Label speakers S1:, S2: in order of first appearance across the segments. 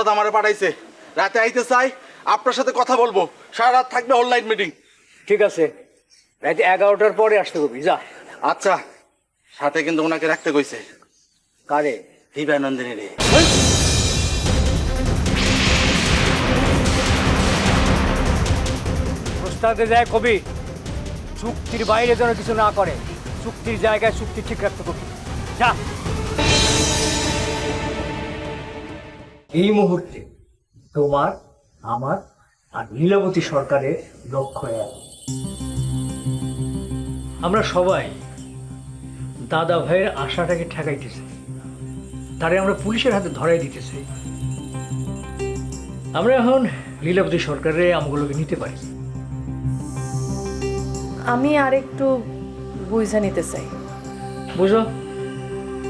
S1: ওস্তাদ আমারে পাঠাইছে। রাতে আইতে চাই আপনার সাথে কথা বলব। সারা রাত থাকবে অনলাইন মিটিং
S2: ঠিক আছে। রাতে এগারোটার পরে আসতে কবি যা।
S1: আচ্ছা সাথে কিন্তু ওনাকে রাখতে কইছে।
S2: কারে?
S1: দিবানন্দিনী রে
S2: প্রস্তাবে যায় কবি চুক্তির বাইরে যেন কিছু না করে। চুক্তির জায়গায় চুক্তি ঠিক রাখতে কবি। যা। এই মুহূর্তে তোমার আমার আর লীলাবতী সরকারের লক্ষ্য এক। আমরা সবাই দাদা ভাইয়ের আশাটাকে ঠেকাইতেছি। তারে আমরা পুলিশের হাতে ধরাই দিতেছি। আমরা এখন লীলাবতী সরকারের আমগুলোকে নিতে পারি।
S3: আমি আর একটু বুঝা নিতে চাই।
S2: বুঝো?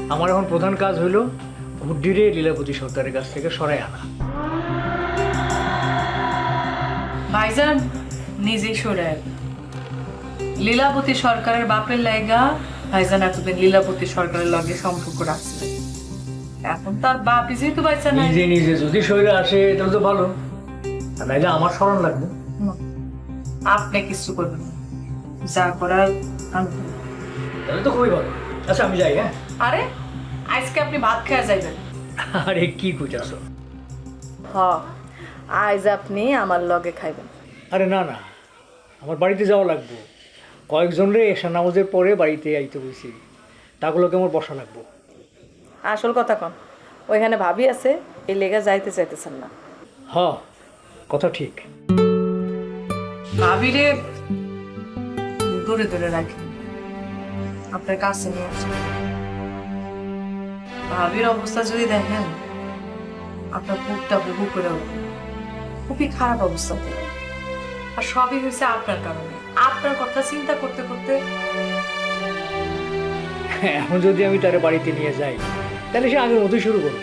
S2: আমার এখন প্রধান কাজ হইল গুড্ডিরে লীলাবতী সরকারের কাছ থেকে সরাই আনা।
S4: ভাইজান নিজেই সরে আয়। লীলাবতী সরকারের বাপের লাইগা ভাইজান এতদিন লীলাবতী সরকারের লগে সম্পর্ক রাখছে। এখন তার বাপই যেহেতু নাই।
S2: নিজে নিজে যদি শরীরে আসে তাহলে তো ভালো। আর নাইলে আমার স্মরণ লাগবে।
S4: আপনি কিছু করবেন না। যা করার
S2: তাহলে তো খুবই ভালো। আচ্ছা আমি যাই হ্যাঁ?
S4: আরে আজকে আপনি ভাত খেয়ে যাইবেন।
S2: আরে কি কুচাছ
S3: হ আজ আপনি আমার লগে খাইবেন।
S2: আরে না না আমার বাড়িতে যাওয়া লাগবে। কয়েকজন রে এসা নামাজের পরে বাড়িতে আইতে বলছি তাগুলোকে আমার বসা লাগবো।
S3: আসল কথা কন ওইখানে ভাবি আছে এই লেগে যাইতে চাইতেছেন না।
S2: হ কথা ঠিক।
S4: ভাবি রে দূরে দূরে রাখেন। আপনার কাছে নিয়ে আসেন। ভাবির অবস্থা যদি দেখেন আপনার বুকটা বহু করে উঠবে খুবই খারাপ অবস্থাতে আর সবই হয়েছে আপনার কারণে। আপনার কথা চিন্তা করতে করতে
S2: এখন যদি আমি তার বাড়িতে নিয়ে যাই তাহলে সে আগের মতোই শুরু করব।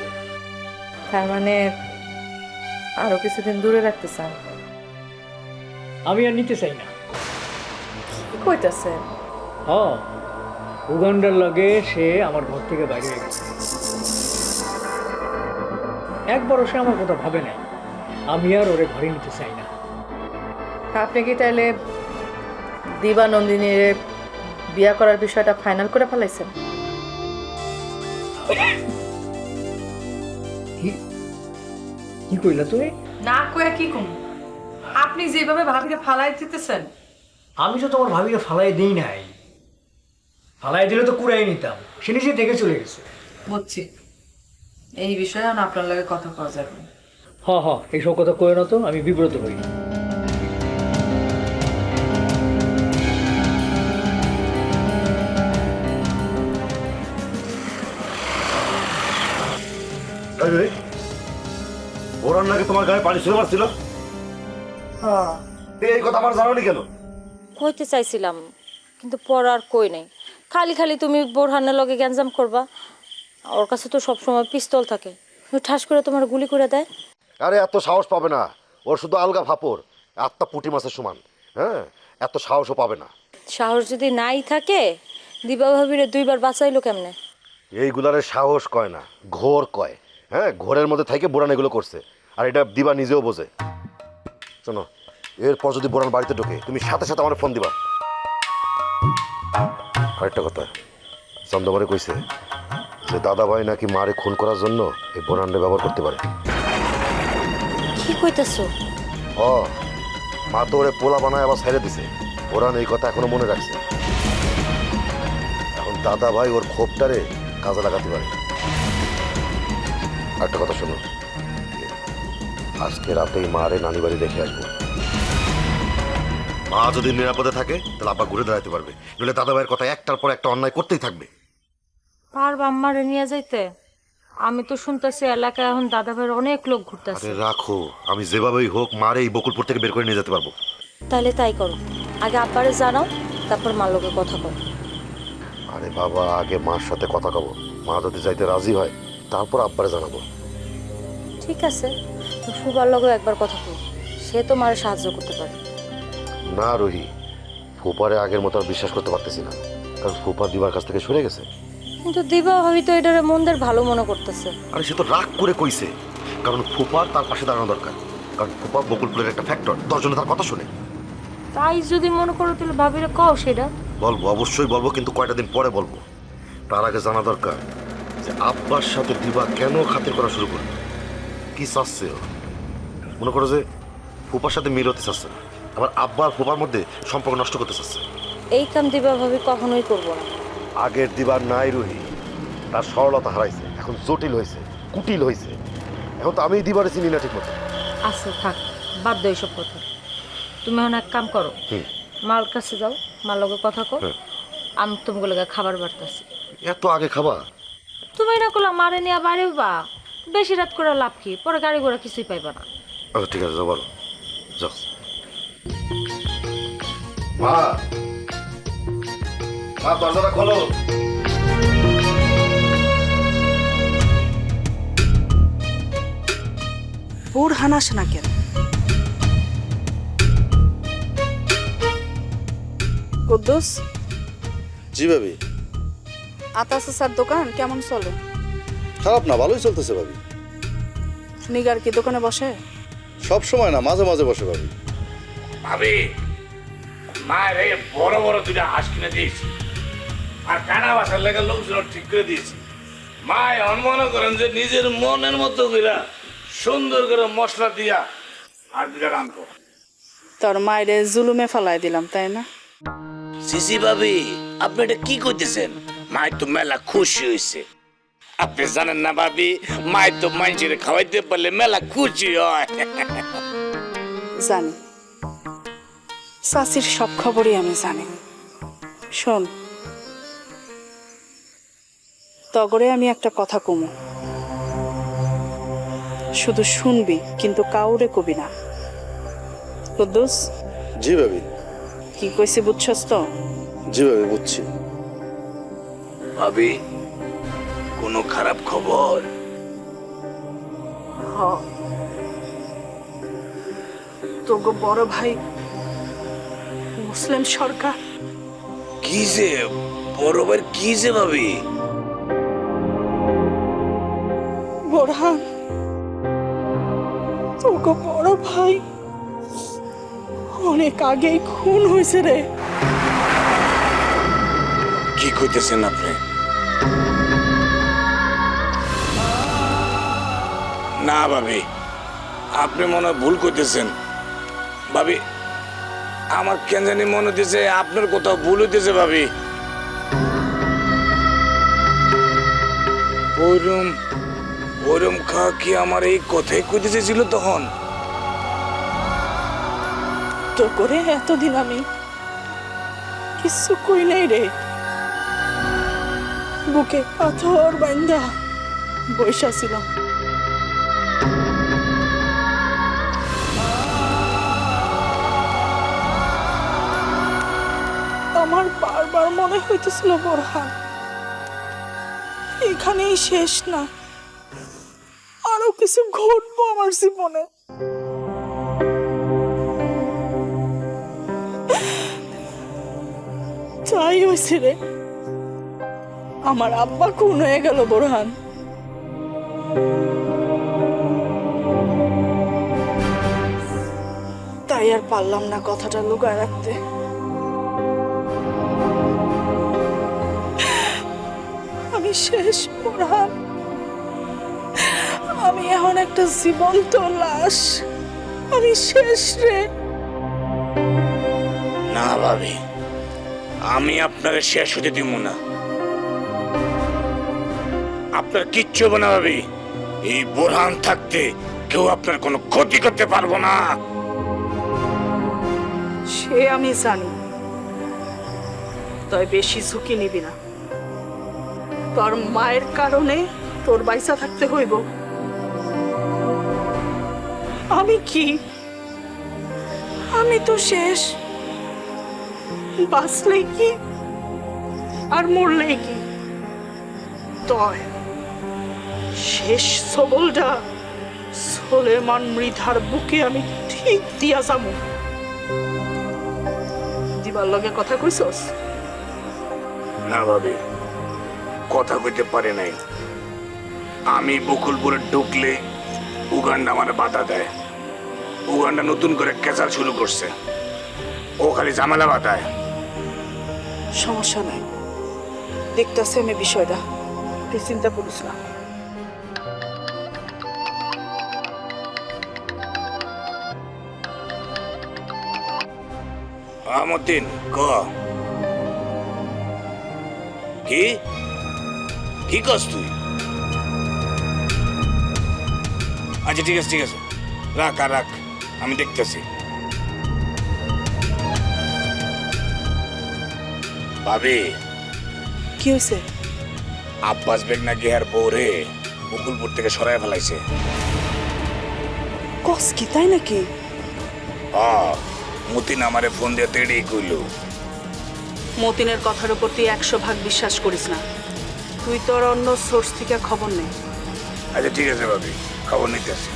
S3: তার মানে আরও কিছুদিন দূরে রাখতে চান?
S2: আমি আর নিতে চাই না।
S3: কি কইতাছে
S2: হ উগান্ডার লগে সে আমার ঘর থেকে বাইরে গেছে। একবারও সে আমার কথা ভাবে নাই। আমি আর ওরে ঘরে নিতে চাই না।
S3: আপনি কি তাহলে দিবানন্দিনীর বিয়া করার বিষয়টা ফাইনাল করে ফেলাইছেন?
S2: কি? কি কইলা তুই
S4: না কয়া কি কম? আপনি যেভাবে ভাবিকে ফালাই দিতেছেন।
S2: আমি তো তোমার ভাবিকে ফালাই দিই নাই। ফালাই দিলে তো কুড়াই নিতাম। সে নিজে দেখে চলে গেছে।
S4: বুঝছি। এই বিষয়ে আপনার লাগে কথা কওয়া যাবে।
S2: হ হ এইসব কথা কয়ে না তো আমি বিব্রত হই
S5: ওরান নাকি তোমার গায়ে পানি ছুঁড়ে মারছিল? এই কথা আমার জানানি কেন?
S6: কইতে চাইছিলাম কিন্তু পর আর কই নাই। খালি খালি তুমি বোরহানের লগে গ্যাঞ্জাম করবা। ওর কাছে তো সবসময় পিস্তল থাকে। ঠাস করে তোমার গুলি করে দেয়।
S5: আরে এত সাহস পাবে না। ওর শুধু আলগা ফাপড় আত্মা পুটি মাছের সমান। হ্যাঁ এত সাহসও পাবে না।
S6: সাহস যদি নাই থাকে দিবা ভাবিরে দুইবার বাঁচাইলো কেমনে?
S5: এইগুলারে সাহস কয় না ঘোর কয়। হ্যাঁ ঘোরের মধ্যে থেকে বোরান এগুলো করছে। আর এটা দিবা নিজেও বোঝে। শোনো এরপর যদি বোরান বাড়িতে ঢোকে তুমি সাথে সাথে আমার ফোন দিবা। আরেকটা কথা। চন্দ্রমারে কইছে যে দাদা ভাই নাকি মারে খুন করার জন্য এই বোরানটা ব্যবহার করতে পারে।
S6: কি কইতাছো?
S5: ও মা তো ওরে পোলা বানায় আবার ছেড়ে দিছে। ওরান এই কথা এখনও মনে রাখছে। এখন দাদা ভাই ওর ক্ষোভটারে কাজে লাগাতে পারে। একটা কথা শোনো। আজকে রাতেই মারে নানি বাড়ি দেখে আসব। মা যদি নিরাপদে থাকে তাহলে আব্বা ঘুরে দাঁড়াতে পারবে। নইলে দাদা ভাইয়ের কথা একটার পর একটা অন্যায় করতেই থাকবে।
S6: পারবা আম্মারে নিয়ে যাইতে? আমি তো শুনতেছি এলাকায় এখন দাদা ভাইয়ের অনেক লোক ঘুরতেছে।
S5: আরে রাখো আমি যেভাবেই হোক মারে এই বকুলপুর থেকে বের করে নিয়ে যেতে পারব।
S6: তাহলে তাই করো। আগে আব্বারে জানাও তারপর মার লোকে কথা কর
S5: আরে বাবা আগে মার সাথে কথা কব মা যদি যাইতে রাজি হয় তারপর আব্বারে জানাব।
S6: ঠিক আছে তো ফুবার লগেও একবার কথা কর সে তো মারে সাহায্য করতে পারে।
S5: না রোহি ফুপারে আগের মতো আর বিশ্বাস করতে পারতেছি না। কারণ ফুপা দিবার কাছ থেকে সরে গেছে।
S6: কিন্তু দিবা ভাবি তো এটারে মনদের ভালো মনে করতেছে।
S5: আরে সে তো রাগ করে কইছে। কারণ ফুপার তার পাশে দাঁড়ানো দরকার। কারণ ফুপা বকুলপুরের একটা ফ্যাক্টর দশজনে তার কথা শুনে।
S6: তাই যদি মনে করো তাহলে ভাবিরে কও সেটা।
S5: বলব অবশ্যই বলব কিন্তু কয়টা দিন পরে বলব। তার আগে জানা দরকার যে আব্বার সাথে দিবা কেন খাতির করা শুরু করল? কি চাচ্ছে? মনে করো যে ফুপার সাথে মিল হতে চাচ্ছে না। আবার আব্বা আর ফুপার মধ্যে সম্পর্ক নষ্ট করতে চাচ্ছে।
S6: এই কাম দিবা ভাবি কখনোই করব না।
S5: আগের দিবার নাই রুহি। তার সরলতা হারাইছে এখন জটিল হয়েছে কুটিল হয়েছে এখন তো আমি দিবারে চিনি না ঠিক মতো
S6: আচ্ছা থাক বাদ দাও এইসব কথা। তুমি এখন এক কাম করো। মাল কাছে যাও মার লগে কথা কর। আমি তোমাকে লগে খাবার বাড়তেছি।
S5: এত আগে খাবা?
S6: তুমি না করলাম মারে নিয়ে বাড়ি বা। বেশি রাত করে লাভ কি? পরে গাড়ি ঘোড়া কিছুই পাইবা না।
S5: আচ্ছা ঠিক আছে যাও বলো। যাও। মা। মা দরজাটা খোলো।
S7: বোরহান আসে না কেন? কুদ্দুস?
S1: জি ভাবি।
S7: আতা চাচার দোকান কেমন চলে?
S1: খারাপ না ভালোই চলতেছে ভাবি।
S7: নিগার কি দোকানে বসে?
S1: সব সময় না মাঝে মাঝে বসে ভাবি।
S8: ভাবি মায়ের এই বড় বড় দুটা হাঁস কিনে দিয়েছি। আর কানা বাসার লেগে লোকজন ঠিক করে দিয়েছি। মায় অনুমান করেন যে নিজের মনের মতো করে সুন্দর করে মশলা দিয়া আর দুটা রান্ধবো
S7: তোর মায়েরে জুলুমে ফেলায় দিলাম তাই না?
S8: সিসি ভাবি আপনি এটা কি করতেছেন মায় তো মেলা খুশি হয়েছে আপনি জানেন না ভাবি মায় তো মানুষের খাওয়াইতে পারলে মেলা খুশি হয়।
S7: জানি। চাচির সব খবরই আমি জানি। শোন। তগরে আমি একটা কথা কমু। শুধু শুনবি কিন্তু কাউরে কবি না। কুদ্দুস?
S1: জি ভাবি।
S7: কি কইছি বুঝছস তো?
S1: জি ভাবি বুঝছি।
S8: ভাবি কোনো খারাপ খবর?
S7: তোগো বড় ভাই মুসলিম সরকার।
S8: কি যে বড়বার কি যে ভাবি?
S7: বোরহান তোকে বড় ভাই অনেক আগেই খুন হয়েছে রে।
S8: কি কইতেছেন আপনি? না ভাবি আপনি মনে হয় ভুল করতেছেন ভাবি আমার কেন জানি মনে হইতেছে, আপনার কোথাও ভুল হইতেছে ভাবি। ওইরম ওইরম খা কি আমার এই কথাই কইতেছে ছিল তখন?
S7: তো করে এতদিন আমি কিছু কই নাই রে। বুকে পাথর বান্দা বৈশা ছিলাম। আমার বারবার মনে হইতেছিল, বোরহান। এখানেই শেষ না। আরও কিছু ঘটবো আমার জীবনে। তাই হয়েছে রে। আমার আব্বা খুন হয়ে গেল, বোরহান। তাই আর পারলাম না কথাটা লুকায় রাখতে। আমি শেষ বোরহান আমি এখন একটা জীবন্ত লাশ। আমি শেষ রে।
S8: না ভাবি আমি আপনাকে শেষ হতে দিব না। আপনার কিচ্ছু হবে না ভাবি। এই বোরহান থাকতে কেউ আপনার কোনো ক্ষতি করতে পারব না।
S7: সে আমি জানি তয় বেশি ঝুঁকি নিবি না। তোর মায়ের কারণে তোর বাইসা থাকতে হইব। আমি কি? আমি তো শেষ। বাঁচলে কি? আর মরলে কি? তয়, শেষ সবলটা সোলেমান মৃধার বুকে আমি ঠিক দিয়া যাব। দিবার লগে কথা কইছস?
S8: না ভাবি। কথা কইতে পারে নাই। আমি বকুলপুরে ঢুকলে উগান্ডা আমার বাধা দেয়। উগান্ডা নতুন করে কেচাল শুরু করছে। ও খালি ঝামেলা বাধায়।
S7: সমস্যা নাই। দেখতেছি আমি বিষয়টা। তুই চিন্তা করিস না।
S8: আমতিন ক? কি? কি কস তুই? আচ্ছা ঠিক আছে ঠিক আছে। রাখ আর রাখ আমি দেখতেছি। ভাবি
S7: কি হয়েছে?
S8: আব্বাস বেগ নাকি আর বউরে বকুলপুর থেকে সরাই ফেলাইছে।
S7: কস কি তাই নাকি?
S8: আ মতিন আমারে ফোন দিয়ে তেড়েই কইলো।
S7: মতিনের কথার উপর তুই একশো ভাগ বিশ্বাস করিস না। তুই তোর অন্য সোর্স থেকে খবর নে।
S8: আচ্ছা ঠিক আছে ভাবি খবর নিতেছি।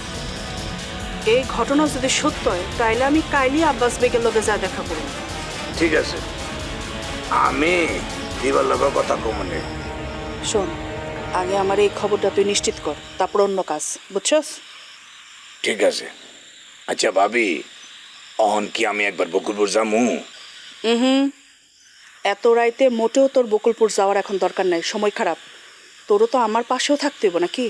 S7: এই ঘটনা যদি সত্য হয় তাইলে আমি কাইলি আব্বাস বেগের লগে যা দেখা করব।
S8: ঠিক আছে। আমি দিবার লোক কথা কমনে
S7: শোন আগে আমার এই খবরটা তুই নিশ্চিত কর তারপর অন্য কাজ বুঝছস?
S8: ঠিক আছে। আচ্ছা ভাবি অহন কি আমি একবার বকুলপুর যামু?
S7: হুম। এত রাইতে মোটেও তোর বকুলপুর যাওয়ার এখন দরকার নাই সময় খারাপ। তোরও তো আমার পাশেও থাকতে হইব নাকি?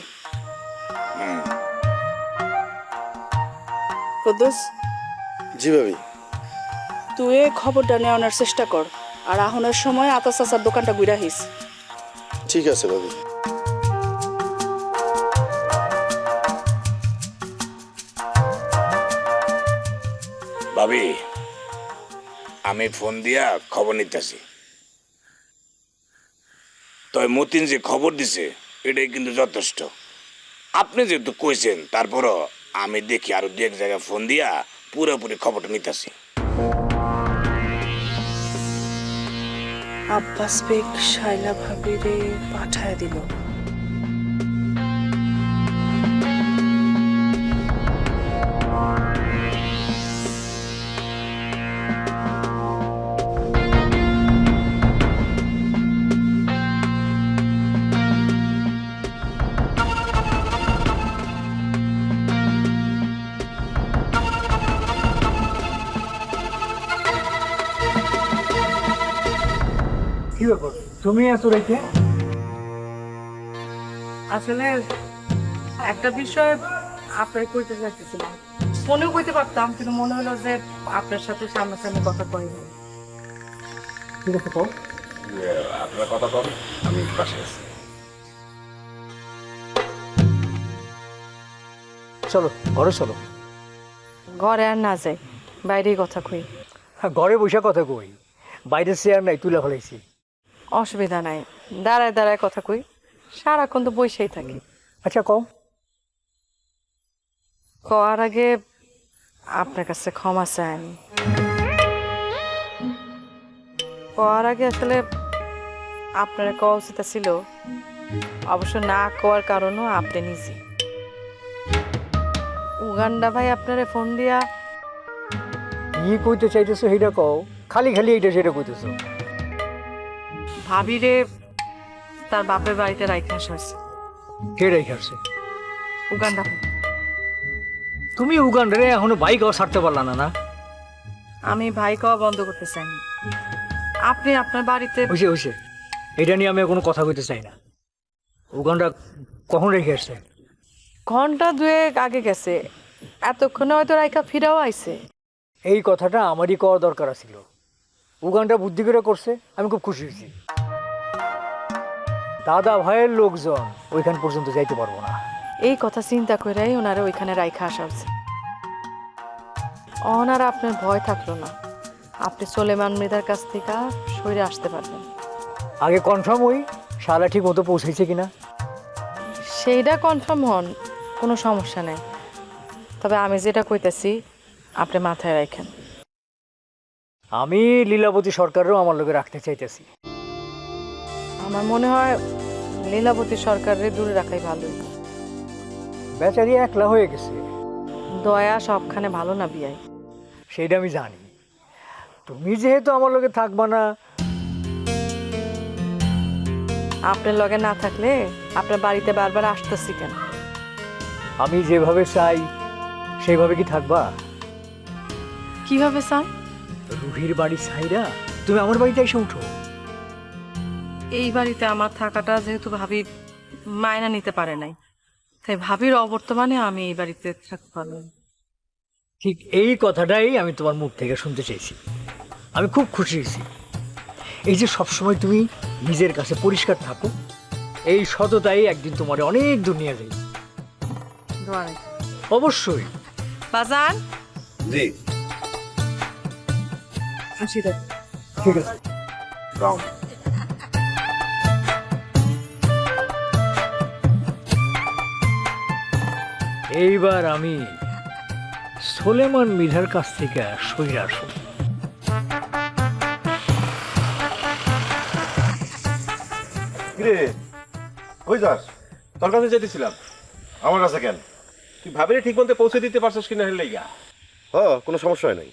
S1: জি ভাবি।
S7: তুই খবরটা নেওয়ানোর চেষ্টা কর আর আহনের সময় আতা চাচার দোকানটা ঘুরা হিস
S1: ঠিক আছে ভাবি।
S8: ভাবি আমি ফোন দিয়া খবর নিতেছি। তবে মতিন যে খবর দিছে, এটাই কিন্তু যথেষ্ট। আপনি যেহেতু কইছেন, তারপরও আমি দেখি আরও দু এক জায়গায় ফোন দিয়া পুরোপুরি খবরটা নিতেছি।
S7: আব্বাস বেগ শাইলা ভাবিরে পাঠায় দিল।
S2: কি ব্যাপার? তুমি এত রেখে
S4: আসলে একটা বিষয় আপনার কইতে চাইতেছিলাম। ফোনেও কইতে পারতাম কিন্তু মনে হলো যে আপনার সাথে সামনাসামনি কথা কই
S2: ঠিক আছে কও?
S8: আপনার কথা কম আমি পাশে আছি।
S2: চলো ঘরে চলো।
S3: ঘরে আর না যাই বাইরেই কথা কই।
S2: হ্যাঁ ঘরে বসে কথা কই। বাইরে চেয়ার নাই তুলে ফেলাইছি।
S3: অসুবিধা নাই। দাঁড়ায় দাঁড়ায় কথা কই। সারাক্ষণ তো বসেই থাকি।
S2: আচ্ছা কও।
S3: কওয়ার আগে আপনার কাছে ক্ষমা চাই আমি। কওয়ার আগে আসলে আপনার কওয়া উচিত ছিল। অবশ্য না কওয়ার কারণও আপনি নিজে। উগান্ডা ভাই আপনারে ফোন দিয়া
S2: কি কইতে চাইতেছো সেইটা কও। খালি খালি এইটা সেটা কইতেছো।
S3: ভাবিরে তার বাপের বাড়িতে রাইখা আসছে
S2: কে রেখে আসছে?
S3: উগান্ডা।
S2: তুমি উগান্ডারে এখনও বাইকও ছাড়তে পারলা না না?
S3: আমি ভাই কওয়া বন্ধ করতে চাইনি আপনি আপনার বাড়িতে
S2: হয়েছে হয়েছে এটা নিয়ে আমি আর কোনো কথা কইতে চাই না। উগান্ডা কখন রেখে আসছে?
S3: ঘণ্টা দুয়েক আগে গেছে। এতক্ষণে হয়তো রাইকা ফিরাও আইছে।
S2: এই কথাটা আমারই কওয়া দরকার ছিল উগানটা বুদ্ধি করে করছে আমি খুব খুশি হয়েছি। দাদা ভাইয়ের লোকজন ওইখান পর্যন্ত যাইতে পারব না।
S3: এই কথা চিন্তা করেই ওনারা ওইখানে রাইখা আসা হচ্ছে। ওনারা আপনার ভয় থাকল না। আপনি সোলেমান মৃদার কাছ থেকে সরে আসতে পারবেন।
S2: আগে কনফার্ম হই শালা ঠিক মতো পৌঁছেছে কিনা?
S3: সেইটা কনফার্ম হন কোনো সমস্যা নেই। তবে আমি যেটা কইতেছি আপনি মাথায় রাখেন
S2: আমি লীলাবতী সরকারও আমার লোকে রাখতে চাইতেছি।
S3: আমার মনে হয় লীলাবতী সরকারের দূরে রাখাই ভালো।
S2: বেচারি একলা হয়ে গেছে।
S3: দয়া সবখানে ভালো না বিয়াই।
S2: সেটা আমি জানি। তুমি যেহেতু আমার লোকে থাকবা না।
S3: আপনার লগে না থাকলে আপনার বাড়িতে বারবার আসতেছি কেন?
S2: আমি যেভাবে চাই সেইভাবে কি থাকবা?
S3: কীভাবে স্যার
S2: রুহির বাড়ি সাইরা তুমি আমার বাড়িতে এসে উঠো।
S3: এই বাড়িতে আমার থাকাটা যেহেতু ভাবি মায়না নিতে পারে নাই। তাই ভাবির অবর্তমানে আমি এই বাড়িতে থাকতে পারলাম
S2: ঠিক এই কথাটাই আমি তোমার মুখ থেকে শুনতে চেয়েছি। আমি খুব খুশি হয়েছি। এই যে সবসময় তুমি নিজের কাছে পরিষ্কার থাকো এই সততাই একদিন তোমার অনেক দুনিয়া যাই অবশ্যই।
S3: বাজান?
S5: জি।
S2: ঠিক আছে। এইবার আমি সোলেমান মিধার কাছ থেকে সরে আসব।
S5: কিরে কই যাস?
S1: তোর কাছে যেতেছিলাম।
S5: আমার কাছে কেন?
S1: তুই ভাবিরে ঠিক মতো পৌঁছে দিতে পারছিস কিনা হেলে গা
S5: হ কোনো সমস্যা হয় নাই।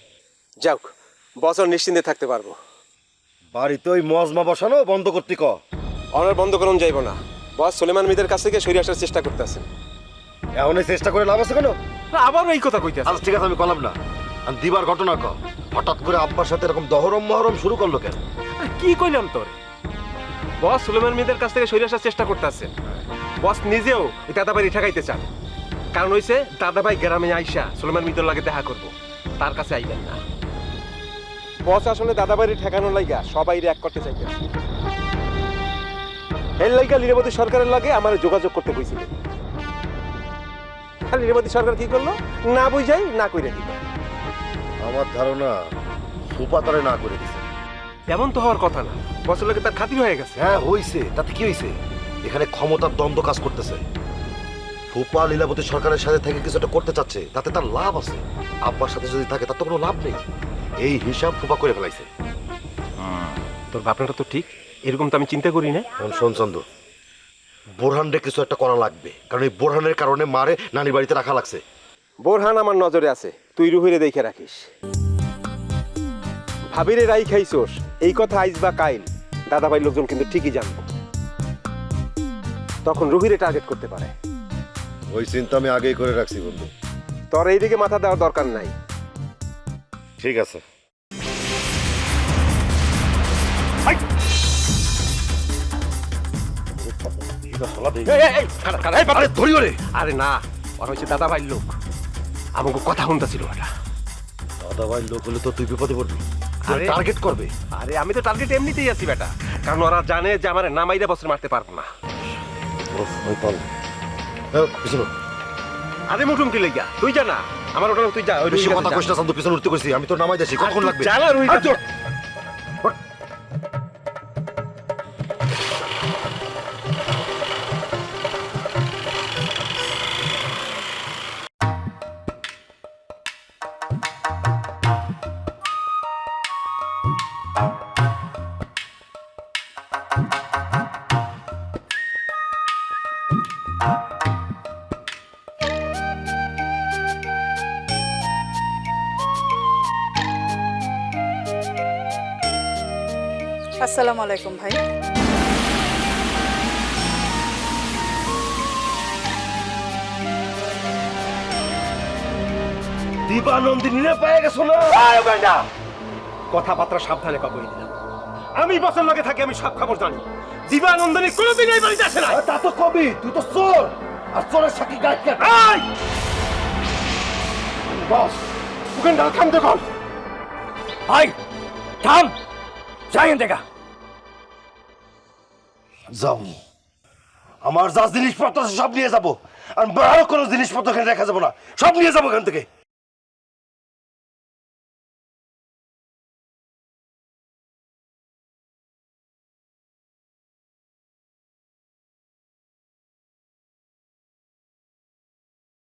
S1: যাক বছর নিশ্চিন্তে থাকতে পারব।
S5: বাড়িতে ওই মজমা বসানো বন্ধ করতে ক।
S1: অনার বন্ধ করুন যাইব না। বস সুলেমান মিদের কাছ থেকে সরিয়ে আসার চেষ্টা করতেছেন
S5: এখন এই চেষ্টা করে লাভ আছে কেন?
S1: আবার এই কথা কইতে
S5: আচ্ছা ঠিক আছে আমি কলাম না। আর দিবার ঘটনা ক? হঠাৎ করে আব্বার সাথে এরকম দহরম মহরম শুরু করল কেন?
S9: কি কইলাম তোর? বস সুলেমান মিদের কাছ থেকে সরে আসার চেষ্টা করতেছে। বস নিজেও এই দাদাভাই ঠেকাইতে চান। কারণ হইছে দাদাভাই গ্রামে আইসা সুলেমান মিদর লাগে দেখা করব। তার কাছে আইবেন না। বস আসলে দাদাবাড়ি ঠেকানোর লাইগা সবাই এক করতে চাইতেছে। এর লাইগা লীলাবতী সরকারের লাগে আমার যোগাযোগ করতে কইছিল আর লীলাবতী সরকার কি করল? না বুঝাই না কইরা দিল।
S5: আমার ধারণা ফুপা তারে না করে দিছে।
S9: তেমন তো হওয়ার কথা না। লাগে তার খাতির হয়ে গেছে।
S5: হ্যাঁ হইছে। তাতে কি হইছে? এখানে ক্ষমতার দ্বন্দ্ব কাজ করতেছে। ফুপা লীলাবতী সরকারের সাথে থেকে কিছু একটা করতে চাচ্ছে তাতে তার লাভ আছে। আব্বার সাথে যদি থাকে তার তো কোনো লাভ নেই। এই হিসাব ফুপা করে ফেলাইছে।
S9: তোর ভাবনাটা তো ঠিক। এরকম তো আমি চিন্তা করি না।
S5: শোন চন্দ্র। বোরহানরে কিছু একটা করা লাগবে। কারণ এই বোরহানের কারণে মারে নানি বাড়িতে রাখা লাগছে।
S9: বোরহান আমার নজরে আছে। তুই রুহিরে দেখে রাখিস। ভাবিরে রাই খাইছোস। এই কথা আইজ বা কাইল। দাদাভাই লোকজন কিন্তু ঠিকই জানব। তখন রুহিরে টার্গেট করতে পারে।
S5: ওই চিন্তা আমি আগেই করে রাখছি বন্ধু।
S9: তোর এইদিকে মাথা দেওয়ার দরকার নাই।
S5: ঠিক আছে। ধরি ওরে
S9: আরে না ওর হচ্ছে দাদাভাই লোক। আমাকে কথা শুনতেছিল ওটা
S5: দাদা ভাই লোক হলে তো তুই বিপদে পড়বি।
S9: আরে-
S5: টার্গেট করবে।
S9: আরে আমি তো টার্গেট এমনিতেই আছি বেটা। কারণ ওরা জানে যে আমার নামাইরা বছর মারতে পারব না। আরে মুঠুম কি লেগা তুই জানা আমার ওটা তুই যা ওই
S5: বেশি কথা পিছনে উঠতে কইছি। আমি তো নামাই যাচ্ছি কতক্ষণ লাগবে?
S9: জানা
S7: আসসালামু আলাইকুম ভাই।
S5: দিবানন্দিনী রে পেয়ে গেছো না?
S9: কথাবার্তা সাবধানে কবই দিলাম। আমি বছর লগে থাকি আমি সব খবর জানি। দিবানন্দনী কোনোদিন এই বাড়িতে আসে না
S5: তা তো কবি তুই তো চোর। আর চোরের সাথে গাইড কেন!
S9: বস ওখানে দাঁড়া থাম দেখুন।
S2: ভাই থাম। যাই দেখা
S5: যাও। আমার যা জিনিসপত্র আছে সব নিয়ে যাব। আর বারো কোনো জিনিসপত্র এখানে রেখা যাব না। সব নিয়ে যাব এখান থেকে।